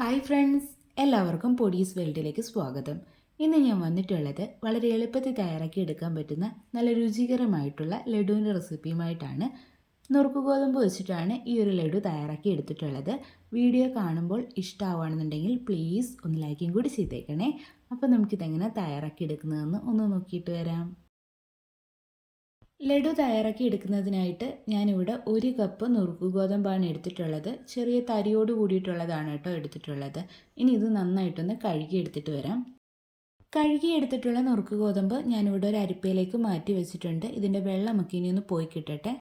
Hi friends എല്ലാവർക്കും പൊടീസ് വേൾഡിലേക്ക് സ്വാഗതം. ഇന്ന് ഞാൻ വന്നിട്ടുള്ളത് വളരെ എളുപ്പത്തിൽ തയ്യാറാക്കി എടുക്കാൻ പറ്റുന്ന നല്ല രുചികരമായിട്ടുള്ള ലഡുവിന്റെ റെസിപ്പിയുമായിട്ടാണ്. നുറുക്ക് ഗോതമ്പ് വെച്ചിട്ടാണ് ഈ ഒരു ലഡു തയ്യാറാക്കി എടുത്തിട്ടുള്ളത്. വീഡിയോ കാണുമ്പോൾ ഇഷ്ടമാവുകയാണെന്നുണ്ടെങ്കിൽ പ്ലീസ് ഒന്ന് ലൈക്കും കൂടി ചെയ്തേക്കണേ. അപ്പോൾ നമുക്കിതെങ്ങനെ തയ്യാറാക്കി എടുക്കുന്നതെന്ന് ഒന്ന് നോക്കിയിട്ട് വരാം. ലഡു തയ്യാറാക്കി എടുക്കുന്നതിനായിട്ട് ഞാനിവിടെ ഒരു കപ്പ് നുറുക്ക് ഗോതമ്പാണ് എടുത്തിട്ടുള്ളത്. ചെറിയ തരിയോട് കൂടിയിട്ടുള്ളതാണ് കേട്ടോ എടുത്തിട്ടുള്ളത്. ഇനി ഇത് നന്നായിട്ടൊന്ന് കഴുകി എടുത്തിട്ട് വരാം. കഴുകി എടുത്തിട്ടുള്ള നുറുക്ക് ഗോതമ്പ് ഞാനിവിടെ ഒരു അരിപ്പയിലേക്ക് മാറ്റി വെച്ചിട്ടുണ്ട്. ഇതിന്റെ വെള്ളമൊക്കെ ഇനി ഒന്ന് പോയി കിട്ടട്ടെ.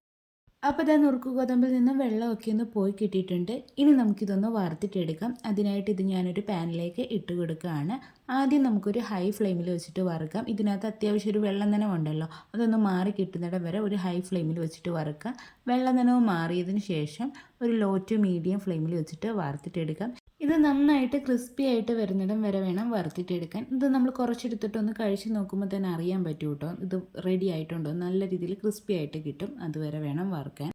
അപ്പോൾ ഇതാ നുറുക്ക് ഗോതമ്പിൽ നിന്ന് വെള്ളമൊക്കെ ഒന്ന് പോയി കിട്ടിയിട്ടുണ്ട്. ഇനി നമുക്കിതൊന്ന് വറുത്തിട്ടെടുക്കാം. അതിനായിട്ട് ഇത് ഞാനൊരു പാനിലേക്ക് ഇട്ട് കൊടുക്കുകയാണ്. ആദ്യം നമുക്കൊരു ഹൈ ഫ്ലെയിമിൽ വെച്ചിട്ട് വറുക്കാം. ഇതിനകത്ത് അത്യാവശ്യം ഒരു വെള്ളം നനവ് ഉണ്ടല്ലോ അതൊന്ന് മാറി കിട്ടുന്നിടം വരെ ഒരു ഹൈ ഫ്ലെയിമിൽ വെച്ചിട്ട് വറുക്കാം. വെള്ളം നനവ് മാറിയതിന് ശേഷം ഒരു ലോ ടു മീഡിയം ഫ്ലെയിമിൽ വെച്ചിട്ട് വറുത്തിട്ടെടുക്കാം. ഇത് നന്നായിട്ട് ക്രിസ്പി ആയിട്ട് വരുന്നിടം വരെ വേണം വറുത്തിട്ടെടുക്കാൻ. ഇത് നമ്മൾ കുറച്ചെടുത്തിട്ടൊന്ന് കഴിച്ച് നോക്കുമ്പോൾ തന്നെ അറിയാൻ പറ്റും കേട്ടോ ഇത് റെഡി ആയിട്ടുണ്ടോ? നല്ല രീതിയിൽ ക്രിസ്പി ആയിട്ട് കിട്ടും. അതുവരെ വേണം വറുക്കാൻ.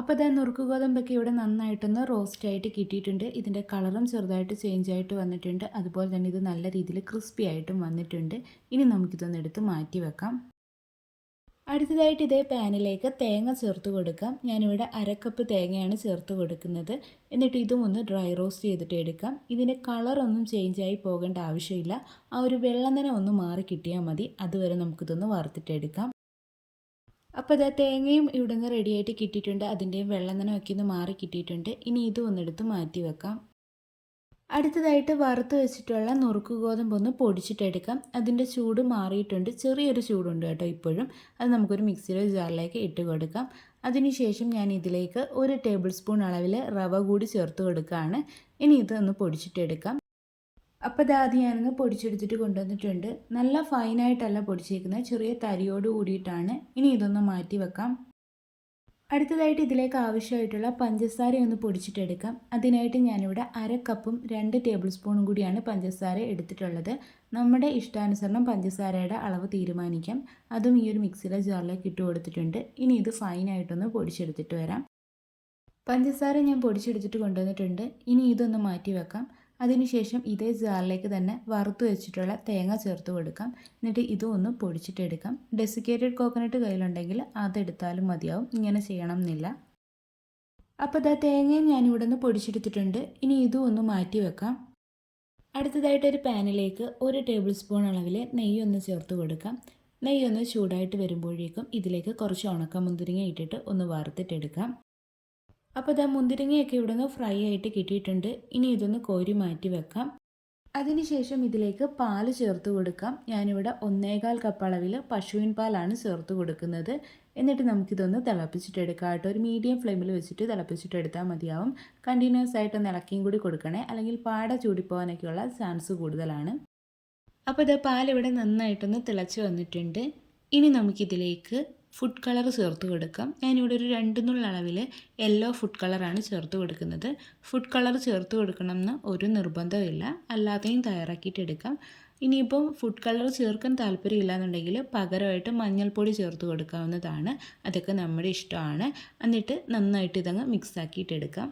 അപ്പോൾ ഇതാ നുറുക്ക് ഗോതമ്പൊക്കെ ഇവിടെ നന്നായിട്ടൊന്ന് റോസ്റ്റ് ആയിട്ട് കിട്ടിയിട്ടുണ്ട്. ഇതിന്റെ കളറും ചെറുതായിട്ട് ചേഞ്ച് ആയിട്ട് വന്നിട്ടുണ്ട്. അതുപോലെ തന്നെ ഇത് നല്ല രീതിയിൽ ക്രിസ്പി ആയിട്ടും വന്നിട്ടുണ്ട്. ഇനി നമുക്കിതൊന്ന് എടുത്ത് മാറ്റി വെക്കാം. അടുത്തതായിട്ട് ഇതേ പാനിലേക്ക് തേങ്ങ ചേർത്ത് കൊടുക്കാം. ഞാനിവിടെ അരക്കപ്പ് തേങ്ങയാണ് ചേർത്ത് കൊടുക്കുന്നത്. എന്നിട്ട് ഇതും ഒന്ന് ഡ്രൈ റോസ്റ്റ് ചെയ്തിട്ട് എടുക്കാം. ഇതിന്റെ കളറൊന്നും ചേഞ്ചായി പോകേണ്ട ആവശ്യമില്ല. ആ ഒരു വെള്ളനന ഒന്ന് മാറി കിട്ടിയാൽ മതി. അതുവരെ നമുക്കിതൊന്ന് വറുത്തിട്ടെടുക്കാം അപ്പോൾ ഇതാ തേങ്ങയും ഇവിടെ നിന്ന് റെഡിയായിട്ട് കിട്ടിയിട്ടുണ്ട്. അതിന്റെയും വെള്ളനനമൊക്കെ ഒന്ന് മാറി കിട്ടിയിട്ടുണ്ട്. ഇനി ഇതും ഒന്നെടുത്ത് മാറ്റി വെക്കാം. അടുത്തതായിട്ട് വറുത്ത് വെച്ചിട്ടുള്ള നുറുക്ക് ഗോതമ്പ് ഒന്ന് പൊടിച്ചിട്ടെടുക്കാം. അതിന്റെ ചൂട് മാറിയിട്ടുണ്ട്. ചെറിയൊരു ചൂടുണ്ട് കേട്ടോ ഇപ്പോഴും. അത് നമുക്കൊരു മിക്സിയിലോ ജാറിലേക്ക് ഇട്ട് കൊടുക്കാം. അതിനുശേഷം ഞാൻ ഇതിലേക്ക് ഒരു ടേബിൾ സ്പൂൺ അളവിൽ റവ കൂടി ചേർത്ത് കൊടുക്കുകയാണ്. ഇനി ഇതൊന്ന് പൊടിച്ചിട്ടെടുക്കാം. അപ്പോൾ ഇതാദ്യം ഞാനൊന്ന് പൊടിച്ചെടുത്തിട്ട് കൊണ്ടുവന്നിട്ടുണ്ട്. നല്ല ഫൈനായിട്ടല്ല പൊടിച്ചേക്കുന്നത്. ചെറിയ തരിയോട് കൂടിയിട്ടാണ്. ഇനി ഇതൊന്ന് മാറ്റി വെക്കാം. അടുത്തതായിട്ട് ഇതിലേക്ക് ആവശ്യമായിട്ടുള്ള പഞ്ചസാര ഒന്ന് പൊടിച്ചിട്ടെടുക്കാം. അതിനായിട്ട് ഞാനിവിടെ അര കപ്പും രണ്ട് ടേബിൾ സ്പൂണും കൂടിയാണ് പഞ്ചസാര എടുത്തിട്ടുള്ളത്. നമ്മുടെ ഇഷ്ടാനുസരണം പഞ്ചസാരയുടെ അളവ് തീരുമാനിക്കാം. അതും ഈ ഒരു മിക്സിയിലെ ജാറിലേക്ക് ഇട്ട് കൊടുത്തിട്ടുണ്ട്. ഇനി ഇത് ഫൈനായിട്ടൊന്ന് പൊടിച്ചെടുത്തിട്ട് വരാം. പഞ്ചസാര ഞാൻ പൊടിച്ചെടുത്തിട്ട് കൊണ്ടുവന്നിട്ടുണ്ട്. ഇനി ഇതൊന്ന് മാറ്റി വെക്കാം അതിനുശേഷം ഇതേ ജാറിലേക്ക് തന്നെ വറുത്ത് വെച്ചിട്ടുള്ള തേങ്ങ ചേർത്ത് കൊടുക്കാം. എന്നിട്ട് ഇതും ഒന്ന് പൊടിച്ചിട്ടെടുക്കാം ഡെസിക്കേറ്റഡ് കോക്കനട്ട് കയ്യിലുണ്ടെങ്കിൽ അതെടുത്താലും മതിയാവും. ഇങ്ങനെ ചെയ്യണം എന്നില്ല അപ്പോൾ ഇതാ തേങ്ങയും ഞാനിവിടെ നിന്ന് പൊടിച്ചെടുത്തിട്ടുണ്ട്. ഇനി ഇതും ഒന്ന് മാറ്റി വെക്കാം. അടുത്തതായിട്ട് ഒരു പാനിലേക്ക് ഒരു ടേബിൾ സ്പൂൺ അളവിൽ നെയ്യ് ഒന്ന് ചേർത്ത് കൊടുക്കാം. നെയ്യ് ഒന്ന് ചൂടായിട്ട് വരുമ്പോഴേക്കും ഇതിലേക്ക് കുറച്ച് ഉണക്കമുന്തിരിങ്ങ ഇട്ടിട്ട് ഒന്ന് വറുത്തിട്ടെടുക്കാം അപ്പോൾ ഇതാ മുന്തിരിങ്ങയൊക്കെ ഇവിടെ നിന്ന് ഫ്രൈ ആയിട്ട് കിട്ടിയിട്ടുണ്ട്. ഇനി ഇതൊന്ന് കോരി മാറ്റി വെക്കാം. അതിനുശേഷം ഇതിലേക്ക് പാൽ ചേർത്ത് കൊടുക്കാം. ഞാനിവിടെ ഒന്നേകാൽ കപ്പ് അളവിൽ പശുവിൻ പാലാണ് ചേർത്ത് കൊടുക്കുന്നത്. എന്നിട്ട് നമുക്കിതൊന്ന് തിളപ്പിച്ചിട്ടെടുക്കാം കേട്ടോ. ഒരു മീഡിയം ഫ്ലെയിമിൽ വെച്ചിട്ട് തിളപ്പിച്ചിട്ടെടുത്താൽ മതിയാവും. കണ്ടിന്യൂസ് ആയിട്ട് ഒന്ന് ഇളക്കിയും കൂടി കൊടുക്കണേ. അല്ലെങ്കിൽ പാട ചൂടിപ്പോകാനൊക്കെയുള്ള ചാൻസ് കൂടുതലാണ്. അപ്പോൾ ഇത് പാലിവിടെ നന്നായിട്ടൊന്ന് തിളച്ച് വന്നിട്ടുണ്ട്. ഇനി നമുക്കിതിലേക്ക് ഫുഡ് കളർ ചേർത്ത് കൊടുക്കാം. ഞാനിവിടെ ഒരു രണ്ട് നുള്ള അളവിൽ യെല്ലോ ഫുഡ് കളറാണ് ചേർത്ത് കൊടുക്കുന്നത്. ഫുഡ് കളർ ചേർത്ത് കൊടുക്കണം എന്ന് ഒരു നിർബന്ധമില്ല അല്ലാതെയും തയ്യാറാക്കിയിട്ടെടുക്കാം ഇനിയിപ്പം ഫുഡ് കളർ ചേർക്കാൻ താല്പര്യമില്ല എന്നുണ്ടെങ്കിൽ പകരമായിട്ട് മഞ്ഞൾപ്പൊടി ചേർത്ത് കൊടുക്കാവുന്നതാണ്. അതൊക്കെ നമ്മുടെ ഇഷ്ടമാണ്. എന്നിട്ട് നന്നായിട്ട് ഇതങ്ങ് മിക്സ് ആക്കിയിട്ട് എടുക്കാം.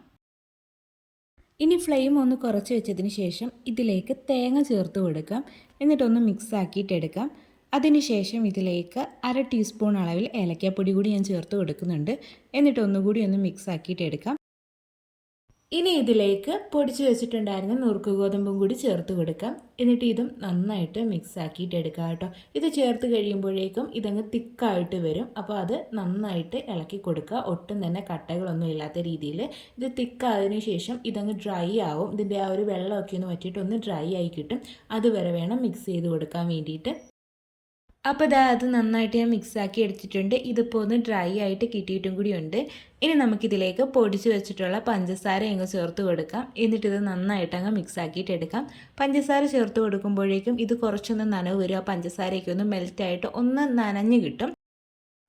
ഇനി ഫ്ലെയിം ഒന്ന് കുറച്ച് വെച്ചതിന് ശേഷം ഇതിലേക്ക് തേങ്ങ ചേർത്ത് കൊടുക്കാം. എന്നിട്ടൊന്ന് മിക്സ് ആക്കിയിട്ട് എടുക്കാം. അതിനുശേഷം ഇതിലേക്ക് അര ടീസ്പൂൺ അളവിൽ ഏലക്കാപ്പൊടി കൂടി ഞാൻ ചേർത്ത് കൊടുക്കുന്നുണ്ട്. എന്നിട്ട് ഒന്നുകൂടി ഒന്ന് മിക്സ് ആക്കിയിട്ട് എടുക്കാം. ഇനി ഇതിലേക്ക് പൊടിച്ചു വെച്ചിട്ടുണ്ടായിരുന്ന നുറുക്ക് ഗോതമ്പും കൂടി ചേർത്ത് കൊടുക്കാം. എന്നിട്ട് ഇതും നന്നായിട്ട് മിക്സ് ആക്കിയിട്ട് എടുക്കാം കേട്ടോ. ഇത് ചേർത്ത് കഴിയുമ്പോഴേക്കും ഇതങ്ങ് തിക്കായിട്ട് വരും. അപ്പോൾ അത് നന്നായിട്ട് ഇളക്കി കൊടുക്കുക. ഒട്ടും തന്നെ കട്ടകളൊന്നും ഇല്ലാത്ത രീതിയിൽ. ഇത് തിക്കായതിനു ശേഷം ഇതങ്ങ് ഡ്രൈ ആവും. ഇതിന്റെ ആ ഒരു വെള്ളമൊക്കെ ഒന്ന് വറ്റിയിട്ട് ഒന്ന് ഡ്രൈ ആയി കിട്ടും. അതുവരെ വേണം മിക്സ് ചെയ്ത് കൊടുക്കാൻ വേണ്ടിയിട്ട്. അപ്പോൾ ഇതാ അത് നന്നായിട്ട് ഞാൻ മിക്സാക്കി എടുത്തിട്ടുണ്ട്. ഇതിപ്പോൾ ഒന്ന് ഡ്രൈ ആയിട്ട് കിട്ടിയിട്ടും കൂടിയുണ്ട്. ഇനി നമുക്കിതിലേക്ക് പൊടിച്ച് വെച്ചിട്ടുള്ള പഞ്ചസാര അങ്ങ് ചേർത്ത് കൊടുക്കാം. എന്നിട്ട് ഇത് നന്നായിട്ട് അങ്ങ് മിക്സ് ആക്കിയിട്ട് എടുക്കാം. പഞ്ചസാര ചേർത്ത് കൊടുക്കുമ്പോഴേക്കും ഇത് കുറച്ചൊന്ന് നനവ് വരും. ആ പഞ്ചസാരയൊക്കെ ഒന്ന് മെൽറ്റായിട്ട് ഒന്ന് നനഞ്ഞ് കിട്ടും.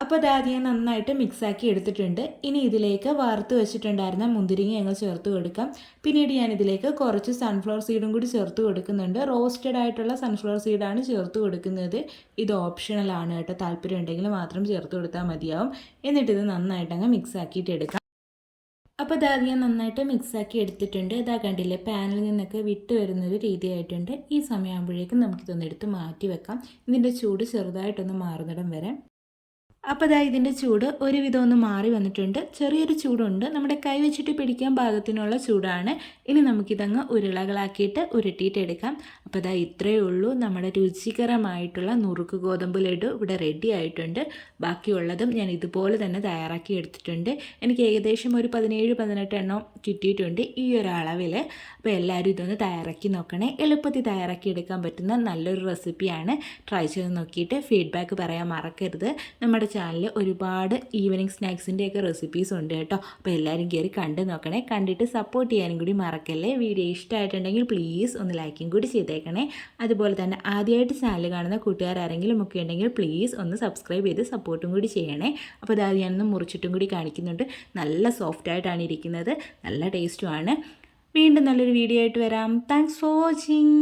അപ്പോൾ അത് ഞാൻ നന്നായിട്ട് മിക്സാക്കി എടുത്തിട്ടുണ്ട്. ഇനി ഇതിലേക്ക് വറുത്ത് വെച്ചിട്ടുണ്ടായിരുന്ന മുന്തിരിങ്ങ ഞങ്ങൾ ചേർത്ത് കൊടുക്കാം. പിന്നീട് ഞാൻ ഇതിലേക്ക് കുറച്ച് സൺഫ്ലവർ സീഡും കൂടി ചേർത്ത് കൊടുക്കുന്നുണ്ട്. റോസ്റ്റഡ് ആയിട്ടുള്ള സൺഫ്ലവർ സീഡാണ് ചേർത്ത് കൊടുക്കുന്നത്. ഇത് ഓപ്ഷണലാണ് കേട്ടോ. താല്പര്യം ഉണ്ടെങ്കിൽ മാത്രം ചേർത്ത് കൊടുത്താൽ മതിയാവും. എന്നിട്ട് ഇത് നന്നായിട്ട് അങ്ങ് മിക്സാക്കിയിട്ട് എടുക്കാം. അപ്പോൾ ഇതാ ഞാൻ നന്നായിട്ട് മിക്സാക്കി എടുത്തിട്ടുണ്ട്. ഇതാ കണ്ടില്ലേ പാനിൽ നിന്നൊക്കെ വിട്ട് വരുന്നൊരു രീതിയായിട്ടുണ്ട്. ഈ സമയമാകുമ്പോഴേക്കും നമുക്കിതൊന്നെടുത്ത് മാറ്റി വെക്കാം. ഇതിന്റെ ചൂട് ചെറുതായിട്ടൊന്ന് മാറുന്നിടം വരെ. അപ്പോൾ ഇതാ ഇതിന്റെ ചൂട് ഒരുവിധം ഒന്ന് മാറി വന്നിട്ടുണ്ട്. ചെറിയൊരു ചൂടുണ്ട്. നമ്മുടെ കൈ വെച്ചിട്ട് പിടിക്കാൻ പാകത്തിനുള്ള ചൂടാണ്. ഇനി നമുക്കിതങ്ങ് ഉരുളകളാക്കിയിട്ട് ഉരുട്ടിയിട്ട് എടുക്കാം. അപ്പോൾ ഇതാ ഇത്രയേ ഉള്ളൂ. നമ്മുടെ രുചികരമായിട്ടുള്ള നുറുക്ക് ഗോതമ്പ് ലഡു ഇവിടെ റെഡി ആയിട്ടുണ്ട്. ബാക്കിയുള്ളതും ഞാൻ ഇതുപോലെ തന്നെ തയ്യാറാക്കി എടുത്തിട്ടുണ്ട്. എനിക്ക് ഏകദേശം ഒരു പതിനേഴ് പതിനെട്ട് എണ്ണം കിട്ടിയിട്ടുണ്ട് ഈ ഒരു അളവിൽ അപ്പോൾ എല്ലാവരും ഇതൊന്ന് തയ്യാറാക്കി നോക്കണേ. എളുപ്പത്തിൽ തയ്യാറാക്കി എടുക്കാൻ പറ്റുന്ന നല്ലൊരു റെസിപ്പിയാണ് ട്രൈ ചെയ്ത് നോക്കിയിട്ട് ഫീഡ്ബാക്ക് പറയാൻ മറക്കരുത്. നമ്മുടെ ചാനലിൽ ഒരുപാട് ഈവനിങ് സ്നാക്സിന്റെയൊക്കെ റെസിപ്പീസ് ഉണ്ട് കേട്ടോ. അപ്പോൾ എല്ലാവരും കയറി കണ്ടു നോക്കണേ. കണ്ടിട്ട് സപ്പോർട്ട് ചെയ്യാനും കൂടി മറക്കല്ലേ. വീഡിയോ ഇഷ്ടമായിട്ടുണ്ടെങ്കിൽ പ്ലീസ് ഒന്ന് ലൈക്കും കൂടി ചെയ്തേക്കണേ. അതുപോലെ തന്നെ ആദ്യമായിട്ട് ചാനൽ കാണുന്ന കൂട്ടുകാരാരെങ്കിലും ഒക്കെ ഉണ്ടെങ്കിൽ പ്ലീസ് ഒന്ന് സബ്സ്ക്രൈബ് ചെയ്ത് സപ്പോർട്ടും കൂടി ചെയ്യണേ. അപ്പോൾ അതായത് ഞാനൊന്ന് മുറിച്ചിട്ടും കൂടി കാണിക്കുന്നുണ്ട്. നല്ല സോഫ്റ്റ് ആയിട്ടാണ് ഇരിക്കുന്നത്. നല്ല ടേസ്റ്റുമാണ് വീണ്ടും നല്ലൊരു വീഡിയോ ആയിട്ട് വരാം. Thanks for watching